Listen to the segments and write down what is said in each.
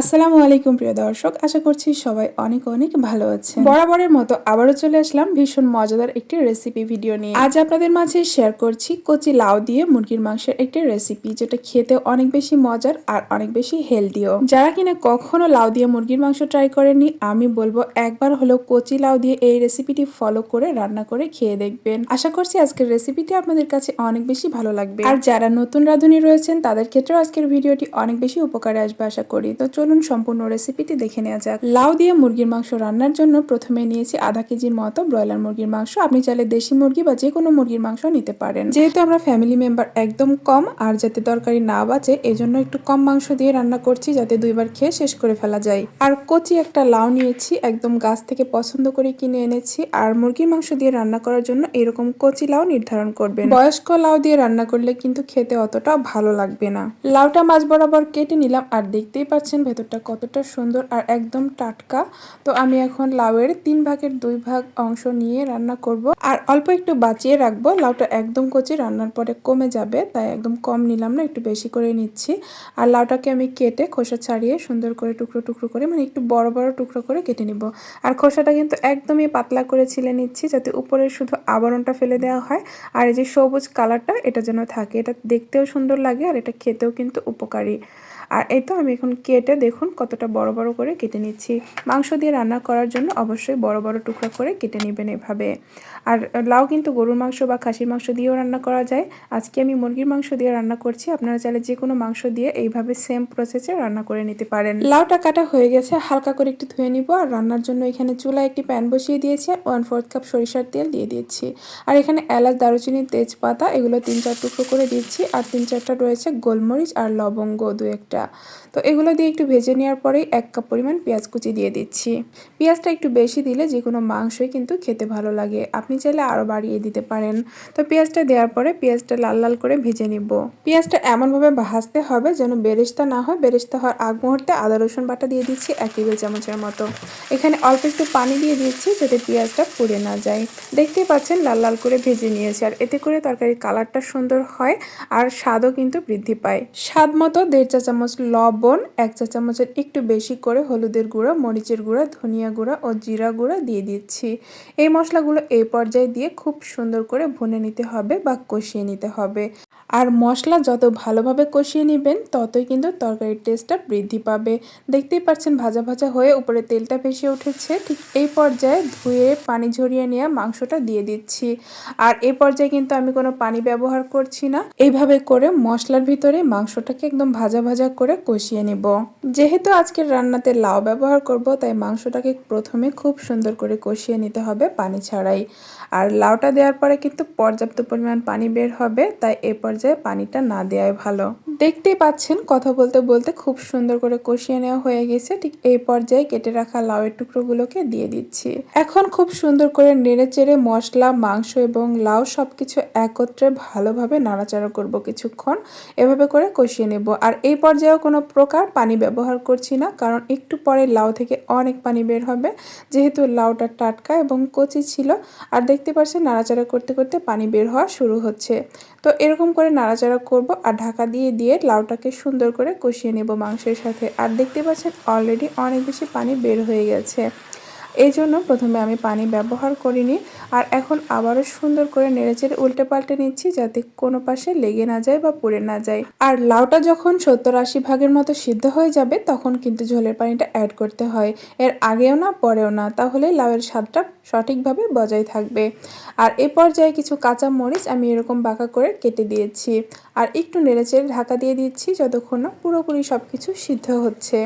আসসালামু আলাইকুম, প্রিয় দর্শক। আশা করছি সবাই অনেক অনেক ভালো আছে বরাবরের মতো আবারও চলে আসলাম ভীষণ মজাদার একটি রেসিপি ভিডিও নিয়ে। আজ আপনাদের মাঝে শেয়ার করছি কচি লাউ দিয়ে মুরগির মাংসের একটি রেসিপি যেটা খেতে অনেক বেশি মজার আর অনেক বেশি হেলদিও যারা কিনা কখনো লাউ দিয়ে মুরগির মাংস ট্রাই করেননি, আমি বলব একবার হলো কচি লাউ দিয়ে এই রেসিপিটি ফলো করে রান্না করে খেয়ে দেখবেন। আশা করছি আজকের রেসিপিটি আপনাদের কাছে অনেক বেশি ভালো লাগবে। আর যারা নতুন রাঁধুনি রয়েছেন, তাদের ক্ষেত্রেও আজকের ভিডিওটি অনেক বেশি উপকারে আসবে, আশা করি। তো চলুন সম্পূর্ণ রেসিপিটি দেখে নেওয়া যাক। লাউ দিয়ে মুরগির মাংস রান্নার জন্য প্রথমে নিয়েছি আধা কেজির মতো ব্রয়লার মুরগির মাংস। আপনি চাইলে দেশি মুরগি বা যে কোনো মুরগির মাংস নিতে পারেন। যেহেতু আমরা ফ্যামিলি মেম্বার একদম কম, আর যাতে তরকারি না বাঁচে, এজন্য একটু কম মাংস দিয়ে রান্না করছি যাতে দুইবার খেয়ে শেষ করে ফেলা যায়। আর কচি একটা লাউ নিয়েছি, একদম গাছ থেকে পছন্দ করে কিনে এনেছি। আর মুরগির মাংস দিয়ে রান্না করার জন্য এরকম কচি লাউ নির্ধারণ করবেন। বয়স্ক লাউ দিয়ে রান্না করলে কিন্তু খেতে অতটা ভালো লাগবে না। লাউটা মাছ বরাবর কেটে নিলাম, আর দেখতেই পাচ্ছেন ভেতরটা কতটা সুন্দর আর একদম টাটকা। তো আমি এখন লাউয়ের তিন ভাগের দুই ভাগ অংশ নিয়ে রান্না করব। আর অল্প একটু বাঁচিয়ে রাখব, লাউটা একদম কচি রান্নার পরে কমে যাবে, তাই একদম কম নিলাম না, একটু বেশি করে নিচ্ছি। আর লাউটাকে আমি কেটে খোসা ছাড়িয়ে সুন্দর করে টুকরো টুকরো করে মানে একটু বড় বড় টুকরো করে কেটে নিব। আর খোসাটা কিন্তু একদমই পাতলা করে ছিলে নিচ্ছি, যাতে উপরে শুধু আবরণটা ফেলে দেওয়া হয়। আর এই যে সবুজ কালারটা, এটা যেন থাকে। এটা দেখতেও সুন্দর লাগে আর এটা খেতেও কিন্তু উপকারী। আর এই তো আমি এখন কেটে দেখুন কতটা বড় বড় করে কেটে নিচ্ছি। মাংস দিয়ে রান্না করার জন্য অবশ্যই বড় বড় টুকরা করে কেটে নেবেন এভাবে। আর লাউ কিন্তু গরুর মাংস বা খাসির মাংস দিয়েও রান্না করা যায়। আজকে আমি মুরগির মাংস দিয়ে রান্না করছি। আপনারা চাইলে যে কোনো মাংস দিয়ে এইভাবে সেম প্রসেসে রান্না করে নিতে পারেন। লাউটা কাটা হয়ে গেছে। হালকা করে একটু ধুয়ে নিব। আর রান্নার জন্য এখানে চুলা একটি প্যান বসিয়ে দিয়েছি। ওয়ান ফোর্থ কাপ সরিষার তেল দিয়ে দিয়েছি আর এখানে এলাচ দারুচিনি তেজপাতা এগুলো তিন চার টুকরো করে দিচ্ছি। আর তিন চারটা রয়েছে গোলমরিচ আর লবঙ্গ দু একটা। তো এগুলো দিয়ে একটু ভেজে নেওয়ার পরেই এক কাপ পরিমাণ পেঁয়াজ কুচি দিয়ে দিচ্ছি। পেঁয়াজটা একটু বেশি দিলে যে কোনো মাংসই কিন্তু খেতে ভালো লাগে। আপনি চাইলে আরও বাড়িয়ে দিতে পারেন। তো পেঁয়াজটা দেওয়ার পরে পেঁয়াজটা লাল লাল করে ভেজে নিব। পেঁয়াজটা এমনভাবে ভাজতে হবে যেন বেরেস্তা না হয়। বেরেস্তা হওয়ার আগ মুহূর্তে আদা, রসুন বাটা দিয়ে দিচ্ছি এক টেবিল চামচের মতো। এখানে অল্প একটু পানি দিয়ে দিচ্ছি যাতে পেঁয়াজটা পুড়ে না যায়। দেখতেই পাচ্ছেন লাল লাল করে ভেজে নিয়েছি আর এতে করে তরকারির কালারটা সুন্দর হয় আর স্বাদও কিন্তু বৃদ্ধি পায়। স্বাদ মতো দেড় চা চামচ লবণ, এক চা চামচের একটু বেশি করে হলুদের গুঁড়া, মরিচের গুঁড়া, ধনিয়া গুঁড়া ও জিরা গুঁড়া দিয়ে দিচ্ছি। এই মশলাগুলো এই পর্যায়ে দিয়ে খুব সুন্দর করে ভুনে নিতে হবে বা কষিয়ে নিতে হবে। আর মশলা যত ভালোভাবে কষিয়ে নেবেন, ততই কিন্তু তরকারির টেস্টটা বৃদ্ধি পাবে। দেখতেই পাচ্ছেন ভাজা ভাজা হয়ে উপরে তেলটা ভেসে উঠেছে। ঠিক এই পর্যায়ে ধুয়ে পানি ঝরিয়ে নেওয়া মাংসটা দিয়ে দিচ্ছি। আর এই পর্যায়ে কিন্তু আমি কোনো পানি ব্যবহার করছি না। এইভাবে করে মশলার ভিতরে মাংসটাকে একদম ভাজা ভাজা করে কষিয়ে নেব। যেহেতু আজকের রান্নাতে লাউ ব্যবহার করব, তাই মাংসটাকে প্রথমে খুব সুন্দর করে কষিয়ে নিতে হবে পানি ছাড়াই। আর লাউটা দেওয়ার পরে কিন্তু পর্যাপ্ত পরিমাণ পানি বের হবে, তাই এ পর্যায়ে পানিটা না দেওয়াই ভালো। দেখতেই পাচ্ছেন, কথা বলতে বলতে খুব সুন্দর করে কষিয়ে নেওয়া হয়ে গেছে। ঠিক এই পর্যায়ে কেটে রাখা লাউয়ের টুকরোগুলোকে দিয়ে দিচ্ছি। এখন খুব সুন্দর করে নেড়ে চেড়ে মশলা, মাংস এবং লাউ সবকিছু একত্রে ভালোভাবে নাড়াচাড়া করব কিছুক্ষণ। এভাবে করে কষিয়ে নেব। আর এই পর্যায়েও কোনো প্রকার পানি ব্যবহার করছি না, কারণ একটু পরে লাউ থেকে অনেক পানি বের হবে। যেহেতু লাউটা টাটকা এবং কচি ছিল, আর দেখতে পাচ্ছেন নাড়াচাড়া করতে করতে পানি বের হওয়া শুরু হচ্ছে। তো এরকম করে নাড়াচাড়া করব আর ঢাকা দিয়ে দিয়ে লাউটাকে সুন্দর করে কষিয়ে নেব মাংসের সাথে। আর দেখতে পাচ্ছেন অলরেডি অনেক বেশি পানি বের হয়ে গেছে। এই জন্য প্রথমে আমি পানি ব্যবহার করিনি আর এখন আবারও সুন্দর করে নেড়েচেড়ে উল্টে পাল্টে নিচ্ছি যাতে কোনো পাশে লেগে না যায় বা পুড়ে না যায়। আর লাউটা যখন সত্তর আশি ভাগের মতো সিদ্ধ হয়ে যাবে, তখন কিন্তু ঝোলের পানিটা অ্যাড করতে হয়। এর আগেও না, পরেও না, তাহলে লাউয়ের স্বাদটা সঠিকভাবে বজায় থাকবে। আর এ পর্যায়ে কিছু কাঁচা মরিচ আমি এরকম বাঁকা করে কেটে দিয়েছি। আর একটু নেড়েচেড়ে ঢাকা দিয়ে দিচ্ছি যতক্ষণ না পুরোপুরি সব কিছু সিদ্ধ হচ্ছে।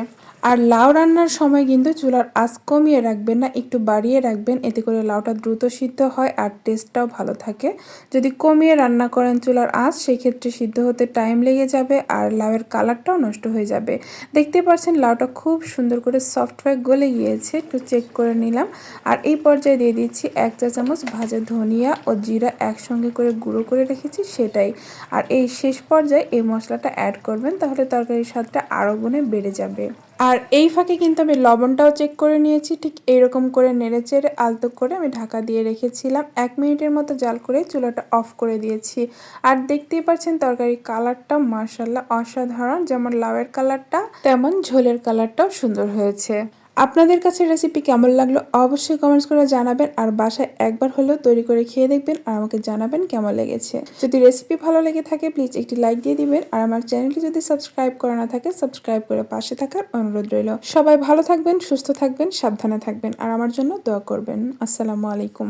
আর লাউ রান্নার সময় কিন্তু চুলার আঁচ কমিয়ে রাখবেন না, একটু বাড়িয়ে রাখবেন। এতে করে লাউটা দ্রুত সিদ্ধ হয় আর টেস্টটাও ভালো থাকে। যদি কমিয়ে রান্না করেন চুলার আঁচ সেই ক্ষেত্রে সিদ্ধ হতে টাইম লেগে যাবে আর লাউয়ের কালারটাও নষ্ট হয়ে যাবে। দেখতে পাচ্ছেন লাউটা খুব সুন্দর করে সফট হয়ে গলে গিয়েছে, একটু চেক করে নিলাম। আর এই পর্যায়ে দিয়ে দিচ্ছি এক চা চামচ ভাজা ধনিয়া ও জিরা একসঙ্গে করে গুঁড়ো করে রেখেছি সেটাই। আর এই শেষ পর্যায়ে এই মশলাটা অ্যাড করবেন, তাহলে তরকারির স্বাদটা আরও গুণে বেড়ে যাবে। আর এই ফাঁকে কিন্তু আমি লবণটাও চেক করে নিয়েছি, ঠিক এইরকম করে নেড়ে চেড়ে আলতো করে আমি ঢাকা দিয়ে রেখেছিলাম। এক মিনিটের মতো জাল করে চুলাটা অফ করে দিয়েছি। আর দেখতেই পাচ্ছেন তরকারির কালারটা মার্শাল্লাহ অসাধারণ, যেমন লাউয়ের কালারটা, তেমন ঝোলের কালারটাও সুন্দর হয়েছে। আপনাদের কাছে রেসিপি কেমন লাগল অবশ্যই কমেন্টস করে জানাবেন আর বাসায় একবার হলেও তৈরি করে খেয়ে দেখবেন আর আমাকে জানাবেন কেমন লেগেছে। যদি রেসিপি ভালো লেগে থাকে প্লিজ একটি লাইক দিয়ে দিবেন আর আমার চ্যানেলটি যদি সাবস্ক্রাইব করা না থাকে সাবস্ক্রাইব করে পাশে থাকার অনুরোধ রইল। সবাই ভালো থাকবেন, সুস্থ থাকবেন, সাবধানে থাকবেন আর আমার জন্য দোয়া করবেন। আসসালামু আলাইকুম।